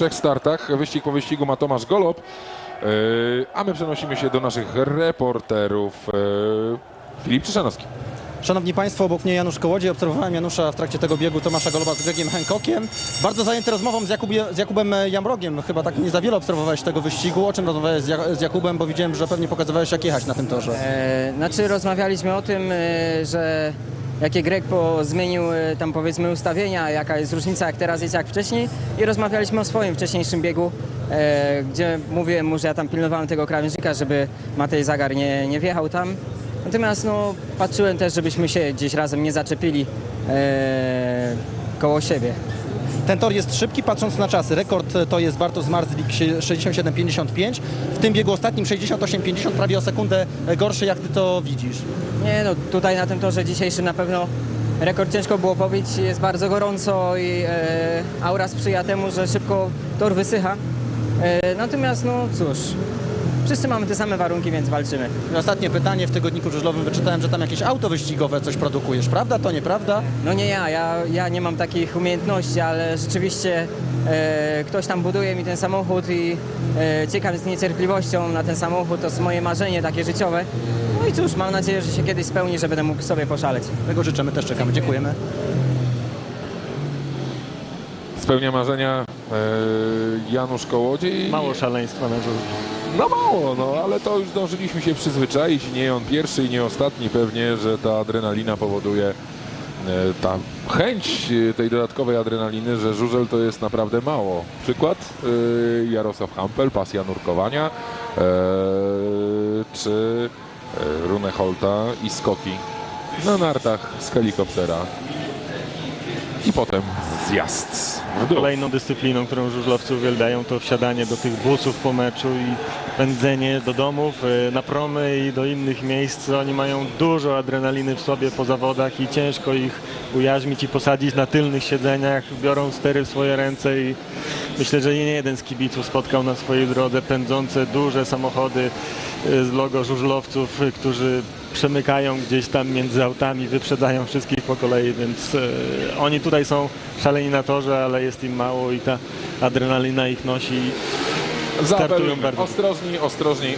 trzech startach. Wyścig po wyścigu ma Tomasz Golob. Yy, A my przenosimy się do naszych reporterów. Yy, Filip Czyszanowski. Szanowni Państwo, obok mnie Janusz Kołodziej. Obserwowałem Janusza w trakcie tego biegu Tomasza Goloba z Gregiem Hancockiem. Bardzo zajęty rozmową z, Jakubie, z Jakubem Jamrogiem. Chyba tak nie za wiele obserwowałeś tego wyścigu. O czym rozmawiałeś z Jakubem, bo widziałem, że pewnie pokazywałeś jak jechać na tym torze. E, Znaczy rozmawialiśmy o tym, e, że jakie Greg po zmienił e, tam powiedzmy ustawienia, jaka jest różnica jak teraz jest jak wcześniej i rozmawialiśmy o swoim wcześniejszym biegu, e, gdzie mówiłem mu, że ja tam pilnowałem tego krawężnika, żeby Matej Zagar nie, nie wjechał tam. Natomiast no, patrzyłem też, żebyśmy się gdzieś razem nie zaczepili e, koło siebie. Ten tor jest szybki, patrząc na czasy. Rekord to jest Bartosz Marzlik 67,55. W tym biegu ostatnim 68,50, prawie o sekundę gorszy. Jak ty to widzisz? Nie no, tutaj na tym torze dzisiejszym na pewno rekord ciężko było pobić, jest bardzo gorąco i e, aura sprzyja temu, że szybko tor wysycha. E, natomiast no cóż, wszyscy mamy te same warunki, więc walczymy. I ostatnie pytanie. W tygodniku żużlowym wyczytałem, że tam jakieś auto wyścigowe coś produkujesz. Prawda to, nieprawda? No nie ja, ja, ja nie mam takich umiejętności, ale rzeczywiście e, ktoś tam buduje mi ten samochód i e, czekam z niecierpliwością na ten samochód, to jest moje marzenie takie życiowe. No i cóż, mam nadzieję, że się kiedyś spełni, że będę mógł sobie poszaleć. Tego życzymy, też czekamy. Dziękujemy. Spełnia marzenia yy, Janusz Kołodziej. Mało szaleństwa na żużlu. No mało, no ale to już zdążyliśmy się przyzwyczaić. Nie on pierwszy i nie ostatni pewnie, że ta adrenalina powoduje e, ta chęć e, tej dodatkowej adrenaliny, że żużel to jest naprawdę mało. Przykład e, Jarosław Hampel, pasja nurkowania, czy Rune Holta i skoki na nartach z helikoptera. I potem zjazd dół. Kolejną dyscypliną, którą żużlowcy uwielbiają, to wsiadanie do tych busów po meczu i pędzenie do domów, e, na promy i do innych miejsc. Oni mają dużo adrenaliny w sobie po zawodach i ciężko ich ujarzmić i posadzić na tylnych siedzeniach. Biorą stery w swoje ręce i myślę, że nie jeden z kibiców spotkał na swojej drodze pędzące duże samochody e, z logo żużlowców, e, którzy przemykają gdzieś tam między autami, wyprzedzają wszystkich po kolei, więc e, oni tutaj są szaleni na torze, ale jest im mało i ta adrenalina ich nosi. startują bardzo. Ostrożniej, ostrożniej,